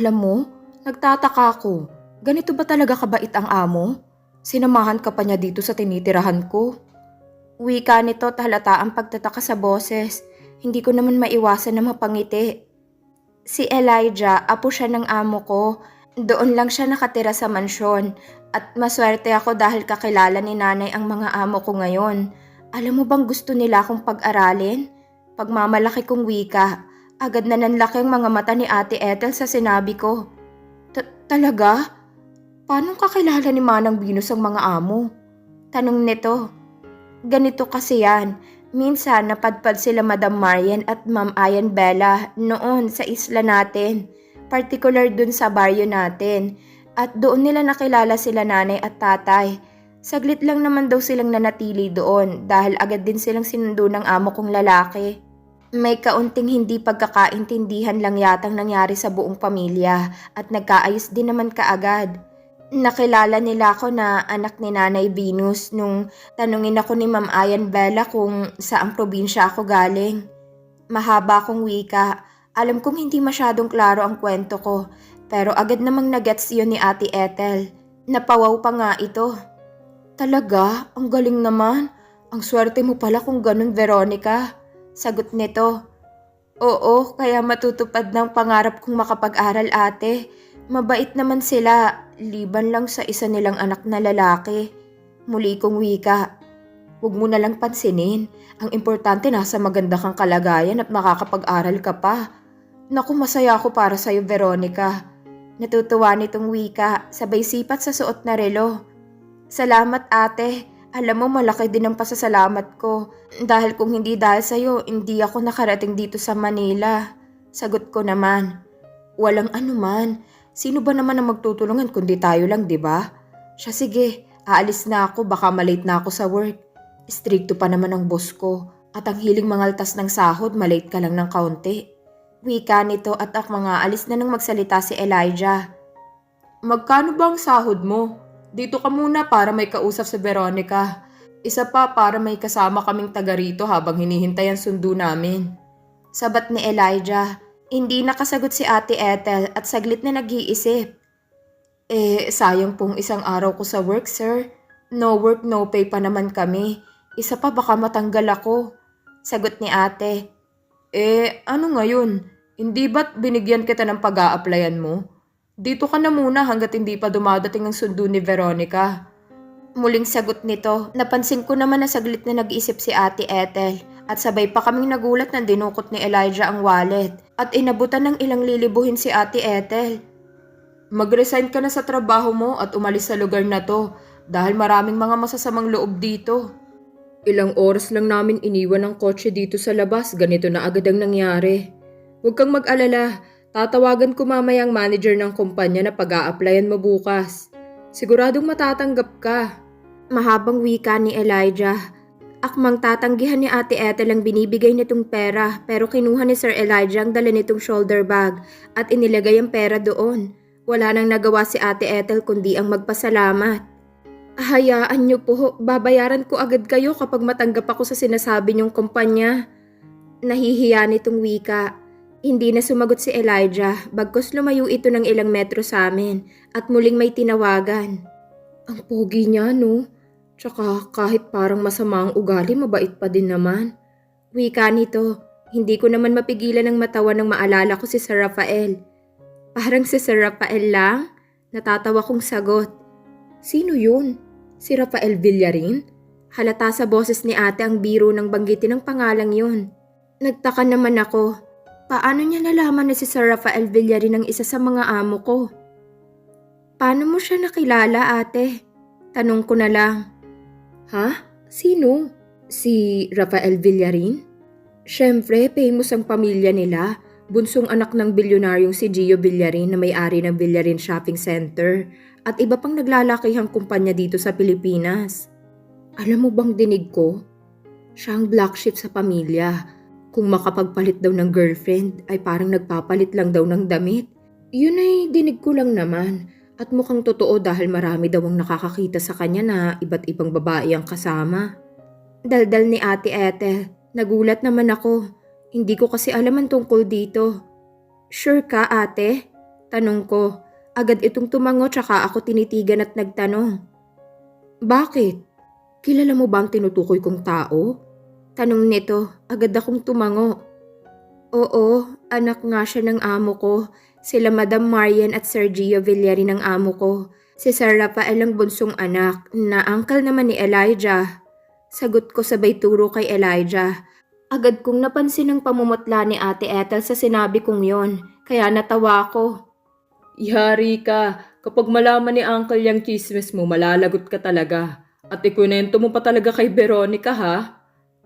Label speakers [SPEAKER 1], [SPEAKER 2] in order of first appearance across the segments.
[SPEAKER 1] Alam mo, nagtataka ako. Ganito ba talaga kabait ang amo? Sinamahan ka pa niya dito sa tinitirahan ko. Wika nito at ang pagtataka sa boses. Hindi ko naman maiwasan na mapangiti. Si Elijah, apo siya ng amo ko. Doon lang siya nakatira sa mansyon. At maswerte ako dahil kakilala ni nanay ang mga amo ko ngayon. Alam mo bang gusto nila akong pag-aralin? Pagmamalaki kong wika, agad na nanlaki ang mga mata ni Ate Ethel sa sinabi ko. Ta- Talaga? Paano kakilala ni Manang Venus ang mga amo? Tanong nito. Ganito kasi yan. Minsan napadpad sila Madam Marian at Ma'am Ayan Bella noon sa isla natin. Particular dun sa baryo natin. At doon nila nakilala sila nanay at tatay. Saglit lang naman daw silang nanatili doon dahil agad din silang sinundo ng amo kong lalaki. May kaunting hindi pagkakaintindihan lang yatang nangyari sa buong pamilya at nagkaayos din naman kaagad. Nakilala nila ako na anak ni Nanay Venus nung tanungin ako ni Ma'am Ayan Bella kung saang probinsya ako galing. Mahaba akong wika. Alam kong hindi masyadong klaro ang kwento ko, pero agad namang nagets yun ni Ate Ethel. Napawaw pa nga ito. Talaga? Ang galing naman. Ang swerte mo pala kung ganun, Veronica. Sagot nito. Oo, kaya matutupad ng pangarap kong makapag-aral ate. Mabait naman sila, liban lang sa isa nilang anak na lalaki. Muli kong wika. Huwag mo na lang pansinin. Ang importante nasa maganda kang kalagayan at makakapag-aral ka pa. Naku, masaya ako para sa'yo, Veronica. Natutuwa nitong wika, sabay sipat sa suot na relo. Salamat ate. Alam mo malaki din ang pasasalamat ko. Dahil kung hindi dahil sa'yo, hindi ako nakarating dito sa Manila. Sagot ko naman. Walang anuman. Sino ba naman ang magtutulungan kundi tayo lang, di ba? Siya sige, aalis na ako baka malate na ako sa work. Stricto pa naman ang boss ko. At ang hiling mangaltas ng sahod, malate ka lang ng kaunti. Wika nito at ak mga alis na nang magsalita si Elijah. Magkano ba ang sahod mo? Dito ka muna para may kausap si Veronica. Isa pa para may kasama kaming taga rito habang hinihintay ang sundo namin. Sabat ni Elijah, hindi nakasagot si Ate Ethel at saglit na nag-iisip. Eh, sayang pong isang araw ko sa work, sir. No work, no pay pa naman kami. Isa pa baka matanggal ako. Sagot ni ate. Eh, ano ngayon? Hindi ba't binigyan kita ng pag applyan mo? Dito ka na muna hanggat hindi pa dumadating ang sundo ni Veronica. Muling sagot nito, napansin ko naman na saglit na nag-isip si Ate Ethel at sabay pa kaming nagulat na dinukot ni Elijah ang wallet at inabutan ng ilang lilibuhin si Ate Ethel. Mag-resign ka na sa trabaho mo at umalis sa lugar na to dahil maraming mga masasamang loob dito. Ilang oras lang namin iniwan ang kotse dito sa labas, ganito na agad ang nangyari. Huwag kang mag-alala, tatawagan ko mamaya ang manager ng kumpanya na pag-a-applyan mo bukas. Siguradong matatanggap ka. Mahabang wika ni Elijah. Akmang tatanggihan ni Ate Ethel ang binibigay nitong pera pero kinuha ni Sir Elijah ang dala nitong shoulder bag at inilagay ang pera doon. Wala nang nagawa si Ate Ethel kundi ang magpasalamat. Hayaan niyo po, babayaran ko agad kayo kapag matanggap ako sa sinasabi niyong kumpanya. Nahihiya nitong wika. Hindi na sumagot si Elijah, bagkos lumayo ito ng ilang metro sa amin at muling may tinawagan. Ang pogi niya, no? Tsaka kahit parang masama ang ugali, mabait pa din naman. Wika nito, hindi ko naman mapigilan ng matawa nang maalala ko si Sir Rafael. Parang si Sir Rafael lang? Natatawa kong sagot. Sino yun? Si Rafael Villarin? Halata sa boses ni ate ang biro ng banggitin ng pangalang yun. Nagtaka naman ako. Paano niya nalaman na si Sir Rafael Villarin ang isa sa mga amo ko? Paano mo siya nakilala ate? Tanong ko na lang. Ha? Sino? Si Rafael Villarin? Siyempre, famous ang pamilya nila. Bunsong anak ng bilyonaryong si Gio Villarin na may-ari ng Villarin Shopping Center at iba pang naglalakihang kumpanya dito sa Pilipinas. Alam mo bang dinig ko? Siya ang black sheep sa pamilya. Kung makapagpalit daw ng girlfriend ay parang nagpapalit lang daw ng damit. Yun ay dinig ko lang naman. At mukhang totoo dahil marami daw ang nakakakita sa kanya na iba't ibang babae ang kasama. Daldal ni Ate Ethel, nagulat naman ako. Hindi ko kasi alam ang tungkol dito. Sure ka ate? Tanong ko, agad itong tumango tsaka ako tinitigan at nagtanong. Bakit? Kilala mo ba ang tinutukoy kong tao? Tanong nito, agad akong tumango. Oo, anak nga siya ng amo ko. Sila Madam Marian at Sergio Villarin ang amo ko. Si Sir Rafael ang bunsong anak, na uncle naman ni Elijah. Sagot ko sabay turo kay Elijah. Agad kong napansin ang pamumutla ni Ate Ethel sa sinabi kong yon, kaya natawa ko.
[SPEAKER 2] Yari ka. Kapag malaman ni Uncle yung chismes mo, malalagot ka talaga. At ikunento mo pa talaga kay Veronica ha?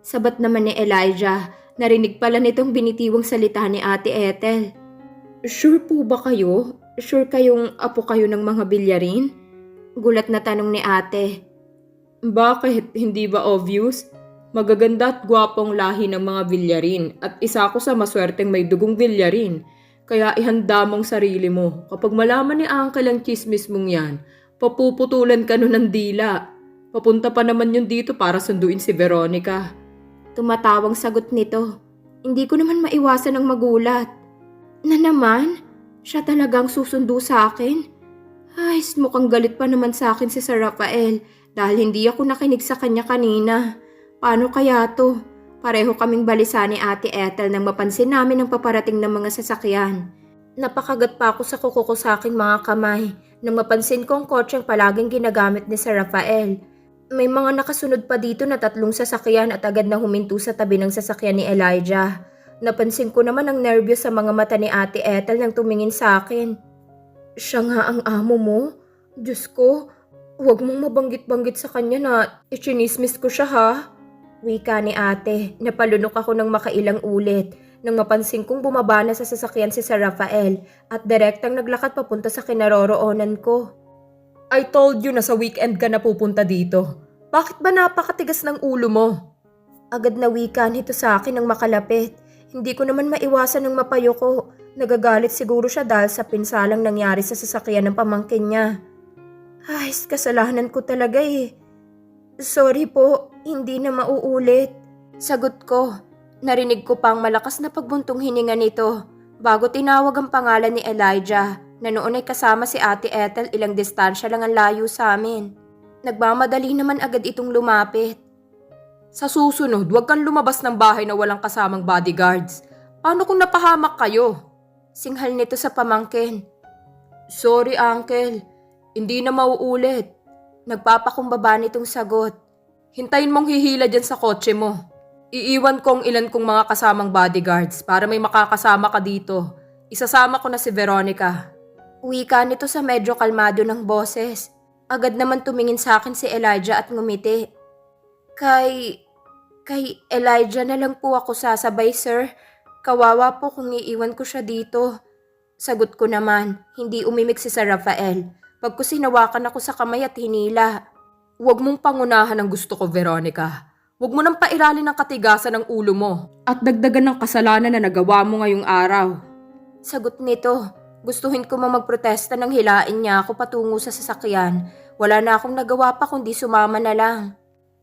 [SPEAKER 1] Sabat naman ni Elijah, narinig pala nitong binitiwang salita ni Ate Ethel. Sure po ba kayo? Sure kayong apo kayo ng mga bilyarin? Gulat na tanong ni ate.
[SPEAKER 2] Bakit? Hindi ba obvious? Magaganda at gwapong lahi ng mga Villarin at isa ko sa maswerteng may dugong Villarin. Kaya ihanda mong sarili mo. Kapag malaman ni Uncle ang chismis mong yan, papuputulan ka nun ng dila. Papunta pa naman yun dito para sunduin si Veronica.
[SPEAKER 1] Tumatawang sagot nito. Hindi ko naman maiwasan ang magulat. Na naman? Siya talagang susundo sa akin? Ay, mukhang galit pa naman sa akin si Sir Rafael dahil hindi ako nakinig sa kanya kanina. Paano kaya to? Pareho kaming balisa ni Ate Ethel nang mapansin namin ang paparating ng mga sasakyan. Napakagat pa ako sa kuko ko sa aking mga kamay nang mapansin ko ang kotseng palaging ginagamit ni Sir Rafael. May mga nakasunod pa dito na tatlong sasakyan at agad na huminto sa tabi ng sasakyan ni Elijah. Napansin ko naman ang nervyos sa mga mata ni Ate Ethel nang tumingin sa akin. Siya nga ang amo mo? Diyos ko, huwag mong mabanggit-banggit sa kanya na ichinismis ko siya ha. Wika ni ate, napalunok ako ng makailang ulit nang mapansin kong bumaba na sa sasakyan si Sir Rafael at direktang naglakad papunta sa kinaroroonan ko.
[SPEAKER 2] I told you na sa weekend ka na pupunta dito. Bakit ba napakatigas ng ulo mo?
[SPEAKER 1] Agad na wika nito sa akin ng makalapit. Hindi ko naman maiwasan ng mapayo ko. Nagagalit siguro siya dahil sa pinsalang nangyari sa sasakyan ng pamangkin niya. Ay, kasalanan ko talaga eh. Sorry po, hindi na mauulit. Sagot ko. Narinig ko pang malakas na pagbuntong hininga nito bago tinawag ang pangalan ni Elijah na noon ay kasama si Ate Ethel ilang distansya lang ang layo sa amin. Nagmamadali naman agad itong lumapit.
[SPEAKER 2] Sa susunod, huwag kang lumabas ng bahay na walang kasamang bodyguards. Paano kung napahamak kayo?
[SPEAKER 1] Singhal nito sa pamangkin.
[SPEAKER 2] Sorry, Uncle. Hindi na mauulit.
[SPEAKER 1] Nagpapakumbaba nitong sagot.
[SPEAKER 2] Hintayin mong hihila dyan sa kotse mo. Iiwan kong ilan kong mga kasamang bodyguards para may makakasama ka dito. Isasama ko na si Veronica.
[SPEAKER 1] Wika nito sa medyo kalmado ng boses. Agad naman tumingin sa akin si Elijah at ngumiti. Kay... Kay Elijah na lang po ako sasabay, sir. Kawawa po kung iiwan ko siya dito. Sagot ko naman, hindi umimik si Sir Rafael. Pagkusinawakan ako sa kamay at hinila.
[SPEAKER 2] Huwag mong pangunahan ang gusto ko, Veronica. Huwag mo nang pairalin ng katigasan ng ulo mo at dagdagan ng kasalanan na nagawa mo ngayong araw.
[SPEAKER 1] Sagot nito, gustuhin ko mang magprotesta nang hilain niya ako patungo sa sasakyan. Wala na akong nagawa pa kundi sumama na lang.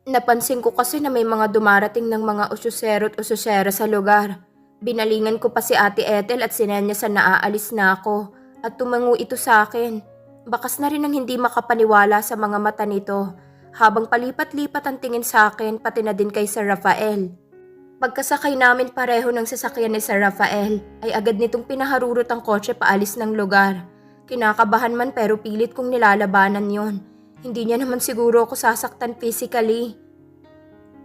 [SPEAKER 1] Napansin ko kasi na may mga dumarating ng mga ususero at ususera sa lugar. Binalingan ko pa si Ate Ethel at sinenya sa naaalis na ako at tumango ito sa akin. Bakas na rin ang hindi makapaniwala sa mga mata nito habang palipat-lipat ang tingin sa akin pati na din kay Sir Rafael. Pagkasakay namin pareho ng sasakyan ni Sir Rafael ay agad nitong pinaharurot ang kotse paalis ng lugar. Kinakabahan man pero pilit kong nilalabanan yon. Hindi niya naman siguro ako sasaktan physically.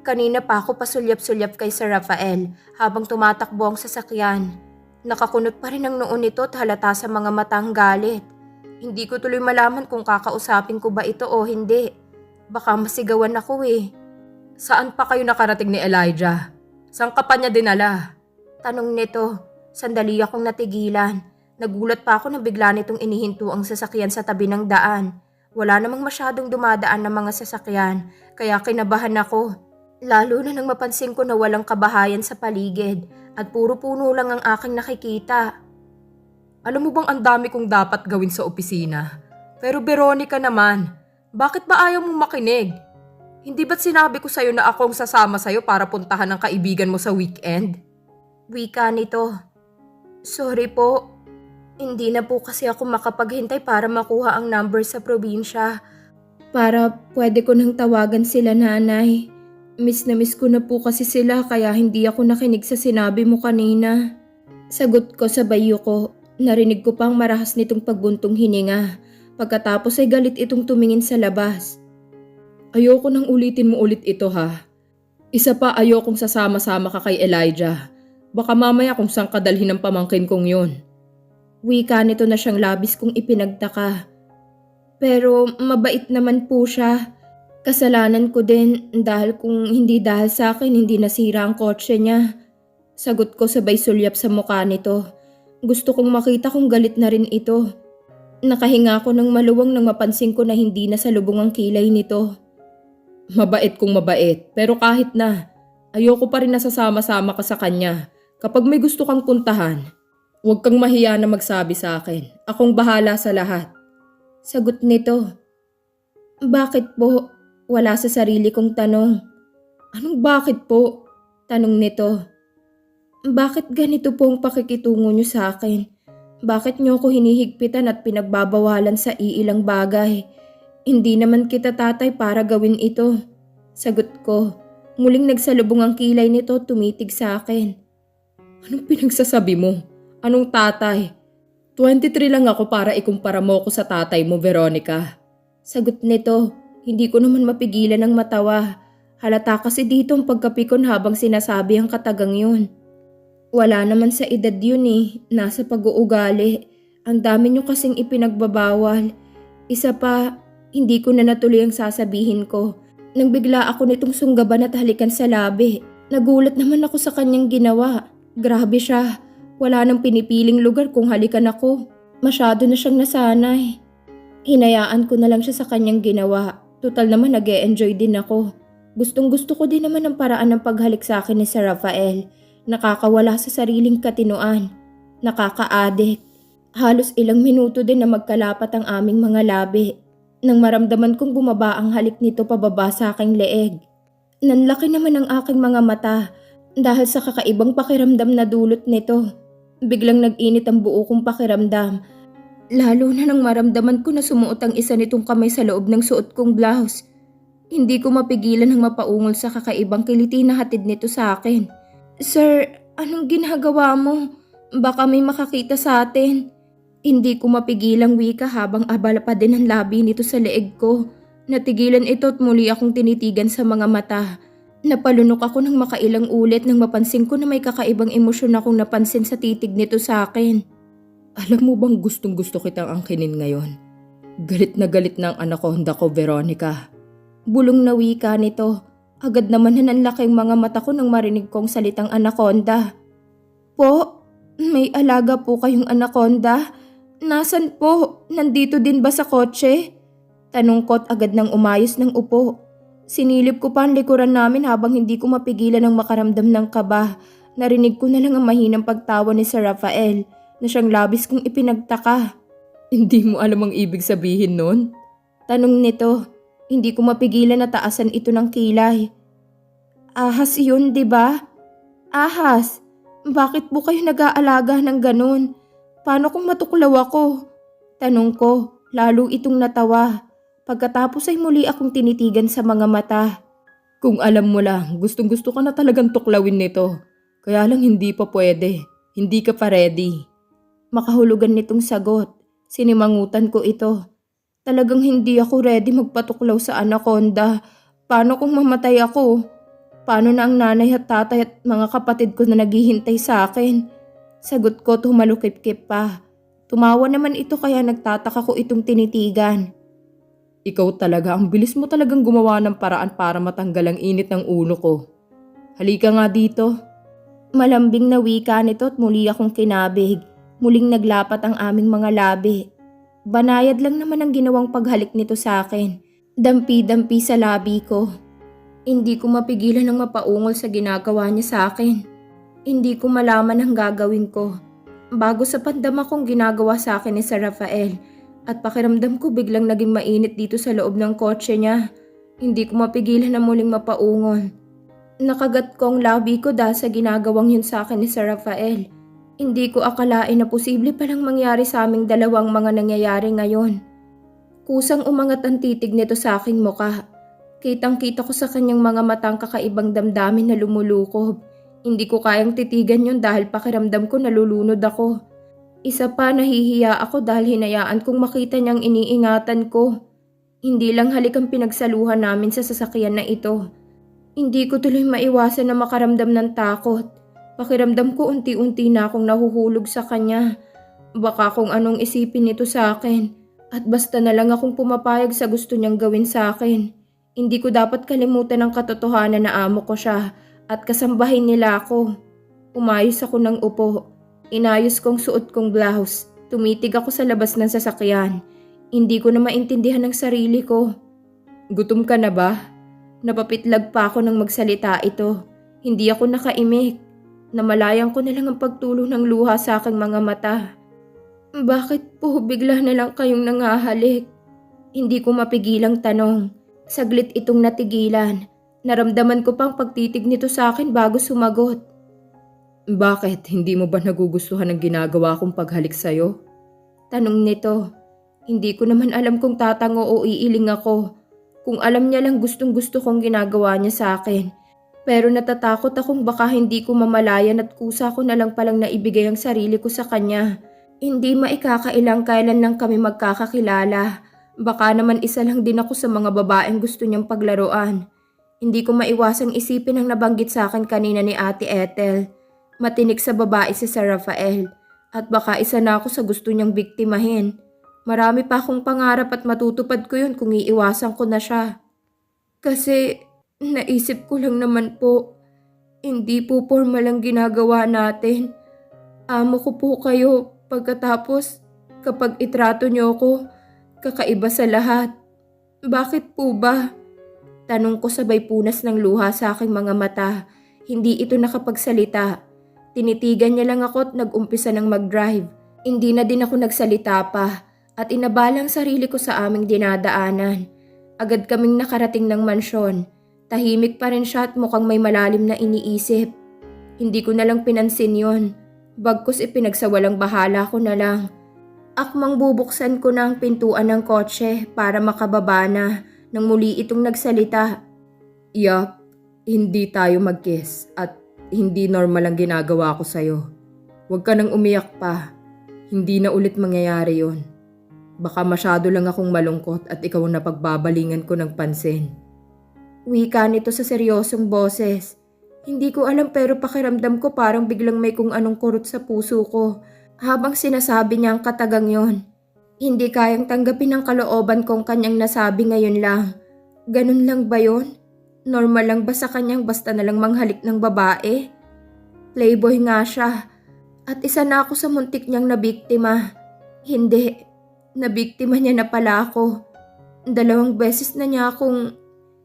[SPEAKER 1] Kanina pa ako pasulyap-sulyap kay Sir Rafael habang tumatakbo ang sasakyan. Nakakunot pa rin ang noon nito at halata sa mga matang galit. Hindi ko tuloy malaman kung kakausapin ko ba ito o hindi. Baka masigawan ako eh.
[SPEAKER 2] Saan pa kayo nakarating ni Elijah? Saan ka pa niya dinala?
[SPEAKER 1] Tanong nito. Sandali akong natigilan. Nagulat pa ako na bigla nitong inihinto ang sasakyan sa tabi ng daan. Wala namang masyadong dumadaan ng mga sasakyan, kaya kinabahan ako. Lalo na nang mapansin ko na walang kabahayan sa paligid at puro puno lang ang aking nakikita.
[SPEAKER 2] Alam mo bang ang dami kong dapat gawin sa opisina? Pero Veronica naman, bakit ba ayaw mong makinig? Hindi ba't sinabi ko sa'yo na ako ang sasama sa'yo para puntahan ng kaibigan mo sa weekend?
[SPEAKER 1] Wika nito. Sorry po. Hindi na po kasi ako makapaghintay para makuha ang number sa probinsya. Para pwede ko nang tawagan sila nanay. Miss na miss ko na po kasi sila kaya hindi ako nakinig sa sinabi mo kanina. Sagot ko sa bayo ko, narinig ko pang marahas nitong pagbuntong hininga. Pagkatapos ay galit itong tumingin sa labas.
[SPEAKER 2] Ayoko nang ulitin mo ulit ito ha. Isa pa ayokong sasama-sama ka kay Elijah. Baka mamaya kung saan kadalhin ng pamangkin kong yun.
[SPEAKER 1] Wika nito na siyang labis kong ipinagtaka. Pero mabait naman po siya. Kasalanan ko din dahil kung hindi dahil sa akin hindi nasira ang kotse niya. Sagot ko sabay sulyap sa mukha nito. Gusto kong makita kung galit na rin ito. Nakahinga ko ng maluwang nang mapansin ko na hindi na salubong ang kilay nito.
[SPEAKER 2] Mabait kung mabait, pero kahit na, ayoko pa rin nasasama-sama ka sa kanya. Kapag may gusto kang puntahan, huwag kang mahiya na magsabi sa akin. Akong bahala sa lahat.
[SPEAKER 1] Sagot nito. Bakit po? Wala sa sarili kong tanong.
[SPEAKER 2] Anong bakit po?
[SPEAKER 1] Tanong nito. Bakit ganito po ang pakikitungo niyo sa akin? Bakit niyo ako hinihigpitan at pinagbabawalan sa iilang bagay? Hindi naman kita tatay para gawin ito. Sagot ko. Muling nagsalubong ang kilay nito tumitig sa akin.
[SPEAKER 2] Anong pinagsasabi mo? Anong tatay? 23 lang ako para ikumpara mo ko sa tatay mo, Veronica.
[SPEAKER 1] Sagot nito. Hindi ko naman mapigilan ng matawa. Halata kasi dito ang pagkapikon habang sinasabi ang katagang yun. Wala naman sa edad yun eh. Nasa pag-uugali. Ang dami niyo kasing ipinagbabawal. Isa pa, hindi ko na natuloy ang sasabihin ko. Nang bigla ako nitong sunggaban at halikan sa labi. Nagulat naman ako sa kanyang ginawa. Grabe siya. Wala nang pinipiling lugar kung halikan ako. Masyado na siyang nasanay. Hinayaan ko na lang siya sa kanyang ginawa. Total naman nag enjoy din ako. Gustong gusto ko din naman ang paraan ng paghalik sa akin ni Sir Rafael. Nakakawala sa sariling katinuan. Nakaka-addict. Halos ilang minuto din na magkalapat ang aming mga labi. Nang maramdaman kong bumaba ang halik nito pababa sa aking leeg. Nanlaki naman ang aking mga mata dahil sa kakaibang pakiramdam na dulot nito. Biglang nag-init ang buo kong pakiramdam. Lalo na nang maramdaman ko na sumuot ang isa nitong kamay sa loob ng suot kong blouse. Hindi ko mapigilan ng mapaungol sa kakaibang kiliti na hatid nito sa akin. Sir, anong ginagawa mo? Baka may makakita sa atin. Hindi ko mapigilang wika habang abala pa din ang labi nito sa leeg ko. Natigilan ito at muli akong tinitigan sa mga mata. Napalunok ako ng makailang ulit nang mapansin ko na may kakaibang emosyon akong napansin sa titig nito sa akin.
[SPEAKER 2] Alam mo bang gustong gusto kitang angkinin ngayon? Galit na galit na ang anaconda ko, Veronica.
[SPEAKER 1] Bulong na wika nito. Agad naman na nanlaki ang mga mata ko nang marinig kong salitang anaconda. Po, may alaga po kayong anaconda? Nasaan po? Nandito din ba sa kotse? Tanong ko't agad nang umayos ng upo. Sinilip ko pa ang likuran namin habang hindi ko mapigilan ng makaramdam ng kaba. Narinig ko na lang ang mahinang pagtawa ni Sir Rafael na siyang labis kong ipinagtaka.
[SPEAKER 2] Hindi mo alam ang ibig sabihin nun?
[SPEAKER 1] Tanong nito, hindi ko mapigilan na taasan ito ng kilay. Ahas yun, di ba? Ahas, bakit po kayo nag-aalaga ng ganun? Paano kung matuklaw ako? Tanong ko, lalo itong natawa. Pagkatapos ay muli akong tinitigan sa mga mata.
[SPEAKER 2] Kung alam mo lang, gustong gusto ka na talagang tuklawin nito. Kaya lang hindi pa pwede. Hindi ka pa ready.
[SPEAKER 1] Makahulugan nitong sagot. Sinimangutan ko ito. Talagang hindi ako ready magpatuklaw sa anaconda. Paano kung mamatay ako? Paano na ang nanay at tatay at mga kapatid ko na naghihintay sa akin? Sagot ko tumalukip-kip pa. Tumawa naman ito kaya nagtataka ko itong tinitigan.
[SPEAKER 2] Ikaw talaga, ang bilis mo talagang gumawa ng paraan para matanggal ang init ng ulo ko. Halika nga dito.
[SPEAKER 1] Malambing na wika nito at muli akong kinabig. Muling naglapat ang aming mga labi. Banayad lang naman ang ginawang paghalik nito sa akin. Dampi-dampi sa labi ko. Hindi ko mapigilan ng mapaungol sa ginagawa niya sa akin. Hindi ko malaman ang gagawin ko. Bago sa pandama kong ginagawa sa akin ni Sir Rafael at pakiramdam ko biglang naging mainit dito sa loob ng kotse niya. Hindi ko mapigilan na muling mapaungol. Nakagat ko ang labi ko dahil sa ginagawang yun sa akin ni Sir Rafael. Hindi ko akalain na posible palang mangyari sa aming dalawang mga nangyayari ngayon. Kusang umangat ang titig nito sa aking muka. Kitang-kita ko sa kanyang mga matang kakaibang damdamin na lumulukob. Hindi ko kayang titigan yun dahil pakiramdam ko nalulunod ako. Isa pa nahihiya ako dahil hinayaan kong makita niyang iniingatan ko. Hindi lang halik ang pinagsaluhan namin sa sasakyan na ito. Hindi ko tuloy maiwasan na makaramdam ng takot. Pakiramdam ko unti-unti na akong nahuhulog sa kanya. Baka kung anong isipin nito sa akin. At basta na lang akong pumapayag sa gusto niyang gawin sa akin. Hindi ko dapat kalimutan ang katotohanan na amo ko siya at kasambahin nila ako. Umayos ako ng upo. Inayos kong suot kong blouse. Tumitig ako sa labas ng sasakyan. Hindi ko na maintindihan ang sarili ko. Gutom ka na ba? Napapitlag pa ako nang magsalita ito. Hindi ako nakaimik. Namalayang ko na lang ang pagtulo ng luha sa aking mga mata. Bakit po bigla na lang kayong nangahalik? Hindi ko mapigilang tanong. Saglit itong natigilan. Naramdaman ko pang pagtitig nito sa akin bago sumagot. Bakit? Hindi mo ba nagugustuhan ang ginagawa kong paghalik sa'yo? Tanong nito. Hindi ko naman alam kung tatango o iiling ako. Kung alam niya lang gustong gusto kong ginagawa niya sa akin. Pero natatakot akong baka hindi ko mamalayan at kusa ko na lang palang naibigay ang sarili ko sa kanya. Hindi maikakailang kailan lang kami magkakakilala. Baka naman isa lang din ako sa mga babaeng gusto niyang paglaruan. Hindi ko maiwasang isipin ang nabanggit sa akin kanina ni Ate Ethel. Matinik sa babae si Sir Rafael. At baka isa na ako sa gusto niyang biktimahin. Marami pa akong pangarap at matutupad ko yun kung iiwasan ko na siya. Kasi naisip ko lang naman po, hindi po formal ang ginagawa natin. Amo ko po kayo pagkatapos kapag itrato niyo ako, kakaiba sa lahat. Bakit po ba? Tanong ko sabay punas ng luha sa aking mga mata. Hindi ito nakapagsalita. Tinitigan niya lang ako at nag-umpisa ng mag-drive. Hindi na din ako nagsalita pa at inabalang sarili ko sa aming dinadaanan. Agad kaming nakarating ng mansyon. Tahimik pa rin siya at mukhang may malalim na iniisip. Hindi ko na lang pinansin yon. Bagkus ipinagsawalang bahala ko na lang. Akmang bubuksan ko na ang pintuan ng kotse para makababa na nang muli itong nagsalita. Yup, hindi tayo mag-kiss at hindi normal ang ginagawa ko sa'yo. Huwag ka nang umiyak pa. Hindi na ulit mangyayari yon. Baka masyado lang akong malungkot at ikaw na pagbabalingan ko ng pansin. Wika nito sa seryosong boses. Hindi ko alam pero pakiramdam ko parang biglang may kung anong kurot sa puso ko habang sinasabi niya ang katagang yon. Hindi kayang tanggapin ang kalooban kong kanyang nasabi ngayon lang. Ganun lang ba yon? Normal lang ba sa kanyang basta na lang manghalik ng babae? Playboy nga siya. At isa na ako sa muntik niyang nabiktima. Hindi. Nabiktima niya na pala ako. Dalawang beses na niya akong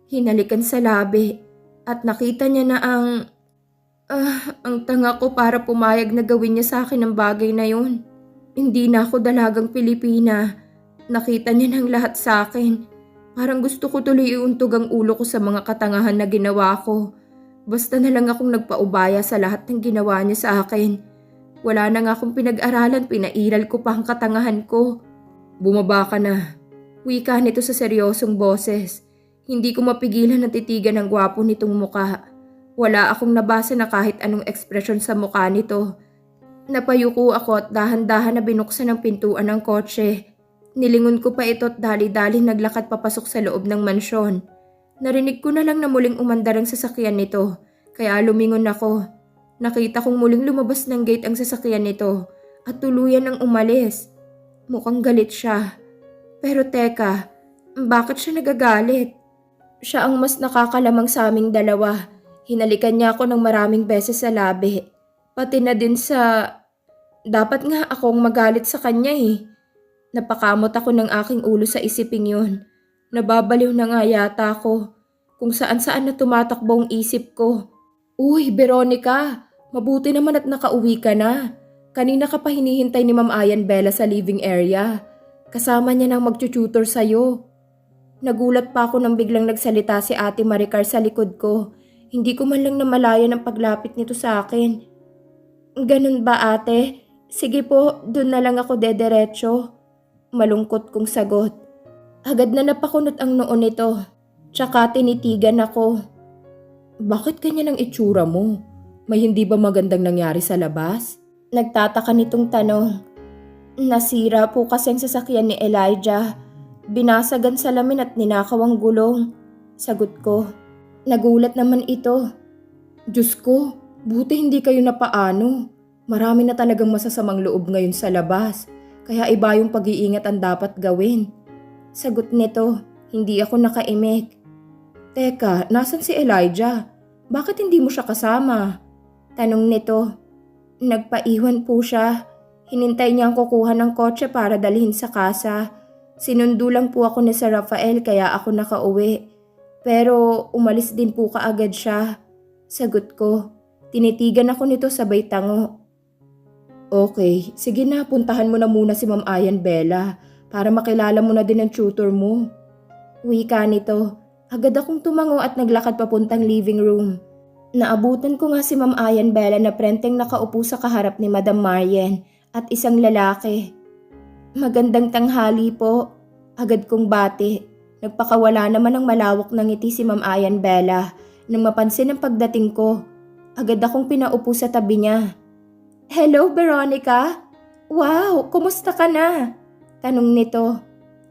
[SPEAKER 1] hinalikan sa labi. At nakita niya na ang... Ah, ang tanga ko para pumayag na gawin niya sa akin ang bagay na yun. Hindi na ako dalagang Pilipina. Nakita niya ng lahat sa akin. Parang gusto ko tuloy iuntog ang ulo ko sa mga katangahan na ginawa ko. Basta na lang akong nagpaubaya sa lahat ng ginawa niya sa akin. Wala na nga akong pinag-aralan, pinairal ko pa ang katangahan ko. Bumaba ka na. Wika nito sa seryosong boses. Hindi ko mapigilan na titigan ang gwapo nitong muka. Wala akong nabasa na kahit anong ekspresyon sa mukha nito. Napayuko ako at dahan-dahan na binuksan ang pintuan ng kotse. Nilingon ko pa ito at dali-dali naglakad papasok sa loob ng mansyon. Narinig ko na lang na muling umandar ang sasakyan nito, kaya lumingon ako. Nakita kong muling lumabas ng gate ang sasakyan nito at tuluyan ng umalis. Mukhang galit siya. Pero teka, bakit siya nagagalit? Siya ang mas nakakalamang sa aming dalawa. Hinalikan niya ako ng maraming beses sa labi. Pati na din sa... Dapat nga akong magalit sa kanya eh. Napakamot ako ng aking ulo sa isiping yun. Nababaliw na nga yata ako. Kung saan-saan na tumatakbo ang isip ko. Uy, Veronica! Mabuti naman at nakauwi ka na. Kanina ka pa hinihintay ni Ma'am Ayan Bella sa living area. Kasama niya nang magtututor sa'yo. Nagulat pa ako nang biglang nagsalita si Ate Maricar sa likod ko. Hindi ko man lang namalayan ang paglapit nito sa akin. Ganun ba ate? Sige po, dun na lang ako dederecho. Malungkot kong sagot. Agad na napakunot ang noo nito. Tsaka tinitigan ako.
[SPEAKER 2] Bakit ganyan ang itsura mo? May hindi ba magandang nangyari sa labas?
[SPEAKER 1] Nagtataka nitong tanong. Nasira po kasi ang sasakyan ni Elijah. Binasagan sa lamin at ninakaw ang gulong. Sagot ko. Nagulat naman ito.
[SPEAKER 2] Diyos ko, buti hindi kayo napaano. Marami na talagang masasamang loob ngayon sa labas. Kaya iba yung pag-iingat ang dapat gawin.
[SPEAKER 1] Sagot nito, hindi ako nakaimik.
[SPEAKER 2] Teka, nasan si Elijah? Bakit hindi mo siya kasama?
[SPEAKER 1] Tanong nito. Nagpaiwan po siya. Hinintay niya ang kukuha ng kotse para dalhin sa kasa. Sinundo lang po ako ni Sir Rafael kaya ako nakauwi. Pero umalis din po kaagad siya. Sagot ko. Tinitigan ako nito sabay tango.
[SPEAKER 2] Okay, sige na, puntahan mo na muna si Ma'am Ayan Bella para makilala mo na din ang tutor mo.
[SPEAKER 1] Wika nito. Agad akong tumango at naglakad papuntang living room. Naabutan ko nga si Ma'am Ayan Bella na prenteng nakaupo sa kaharap ni Madam Marian at isang lalaki. Magandang tanghali po. Agad kong bati. Nagpakawala naman ng malawak ng ngiti si Ma'am Ayan Bella nang mapansin ang pagdating ko. Agad akong pinaupo sa tabi niya. Hello, Veronica! Wow, kumusta ka na? Tanong nito.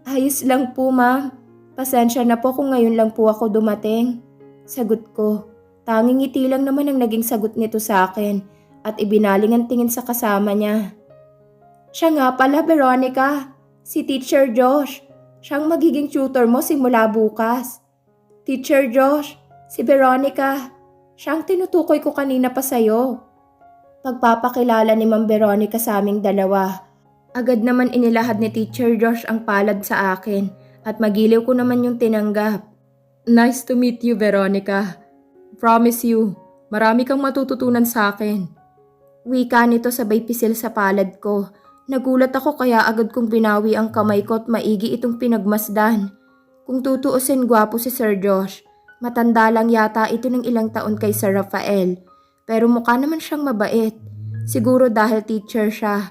[SPEAKER 1] Ayos lang po, ma'am. Pasensya na po kung ngayon lang po ako dumating. Sagot ko. Tanging ngiti lang naman ang naging sagot nito sa akin at ibinaling ang tingin sa kasama niya. Siya nga pala, Veronica. Si Teacher Josh. Siyang magiging tutor mo simula bukas. Teacher Josh, si Veronica. Siyang tinutukoy ko kanina pa sa'yo. Pagpapakilala ni Ma'am Veronica sa aming dalawa. Agad naman inilahad ni Teacher Josh ang palad sa akin at magiliw ko naman yung tinanggap.
[SPEAKER 2] Nice to meet you, Veronica. Promise you, marami kang matututunan sa akin.
[SPEAKER 1] Wika nito sabay pisil sa palad ko. Nagulat ako kaya agad kong binawi ang kamay ko at maigi itong pinagmasdan. Kung tutuusin gwapo si Sir Josh, matanda lang yata ito ng ilang taon kay Sir Rafael. Pero mukha naman siyang mabait. Siguro dahil teacher siya.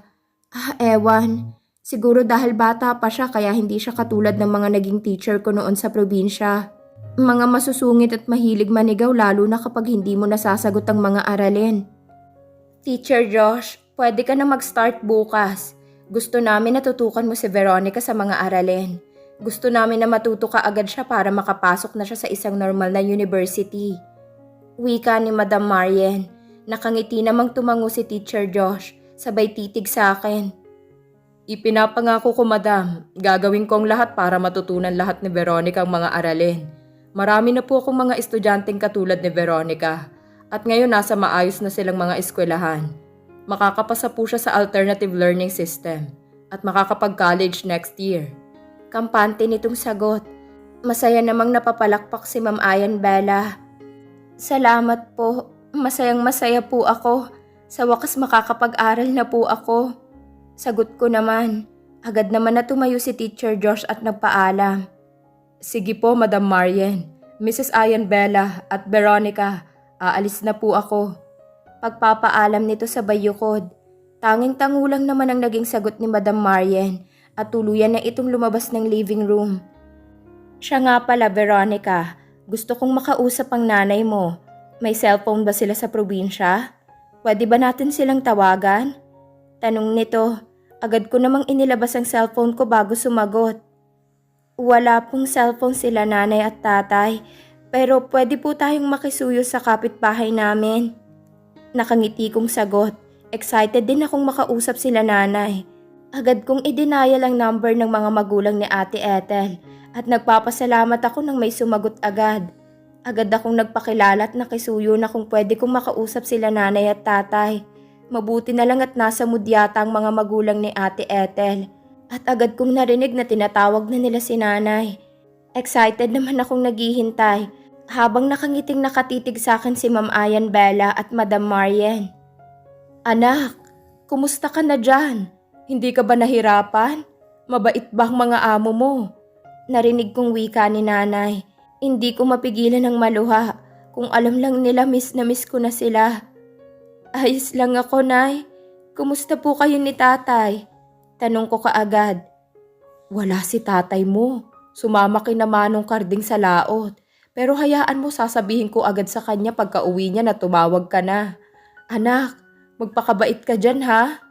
[SPEAKER 1] Ah, ewan. Siguro dahil bata pa siya kaya hindi siya katulad ng mga naging teacher ko noon sa probinsya. Mga masusungit at mahilig manigaw lalo na kapag hindi mo nasasagot ang mga aralin. Teacher Josh, pwede ka na mag-start bukas. Gusto namin natutukan mo si Veronica sa mga aralin. Gusto namin na matuto ka agad siya para makapasok na siya sa isang normal na university. Wika ni Madam Marian. Nakangiti namang tumango si Teacher Josh, sabay titig sa akin.
[SPEAKER 2] Ipinapangako ko, madam. Gagawin ko ang lahat para matutunan lahat ni Veronica ang mga aralin. Marami na po akong mga estudyanteng katulad ni Veronica. At ngayon nasa maayos na silang mga eskwelahan. Makakapasa po siya sa alternative learning system. At makakapag-college next year.
[SPEAKER 1] Kampante nitong sagot. Masaya namang napapalakpak si Ma'am Ayan Bella. Salamat po. Masayang masaya po ako. Sa wakas makakapag-aral na po ako. Sagot ko naman. Agad naman na tumayo si Teacher Josh at nagpaalam.
[SPEAKER 2] Sige po, Madam Marian. Mrs. Ayan Bella at Veronica, aalis na po ako.
[SPEAKER 1] Pagpapaalam nito sa bayukod. Tanging tangulang naman ang naging sagot ni Madam Marian at tuluyan na itong lumabas ng living room. Siya nga pala, Veronica. Gusto kong makausap ang nanay mo. May cellphone ba sila sa probinsya? Pwede ba natin silang tawagan? Tanong nito. Agad ko namang inilabas ang cellphone ko bago sumagot. Wala pong cellphone sila nanay at tatay, pero pwede po tayong makisuyo sa kapitbahay namin. Nakangiti kong sagot. Excited din akong makausap sila nanay. Agad kong idinayal ang number ng mga magulang ni Ate Ethel at nagpapasalamat ako nang may sumagot agad. Agad akong nagpakilala at nakisuyo na kung pwede kong makausap sila nanay at tatay. Mabuti na lang at nasa mood yata ang mga magulang ni Ate Ethel. At agad kong narinig na tinatawag na nila si nanay. Excited naman akong naghihintay habang nakangiting nakatitig sa akin si Ma'am Ayan Bella at Madam Marian. Anak, kumusta ka na dyan? Hindi ka ba nahirapan? Mabait ba ang mga amo mo? Narinig kong wika ni nanay. Hindi ko mapigilan ng maluha kung alam lang nila miss na miss ko na sila. Ayos lang ako, Nay. Kumusta po kayo ni tatay? Tanong ko kaagad. Wala si tatay mo. Sumama kina Manong Karding sa laot. Pero hayaan mo sasabihin ko agad sa kanya pagka uwi niya na tumawag ka na. Anak, magpakabait ka dyan ha?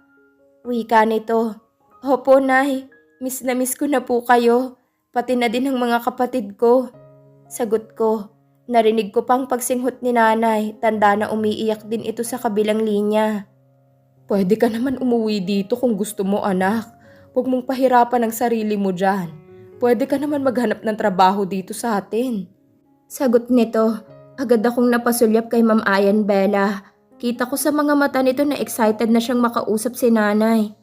[SPEAKER 1] Wika nito. Opo, Nay. Miss na miss ko na po kayo. Pati na din ang mga kapatid ko. Sagot ko. Narinig ko pang pagsinghot ni nanay. Tanda na umiiyak din ito sa kabilang linya. Pwede ka naman umuwi dito kung gusto mo anak. Huwag mong pahirapan ang sarili mo dyan. Pwede ka naman maghanap ng trabaho dito sa atin. Sagot nito, agad akong napasulyap kay Ma'am Ayan Bella. Kita ko sa mga mata nito na excited na siyang makausap si nanay.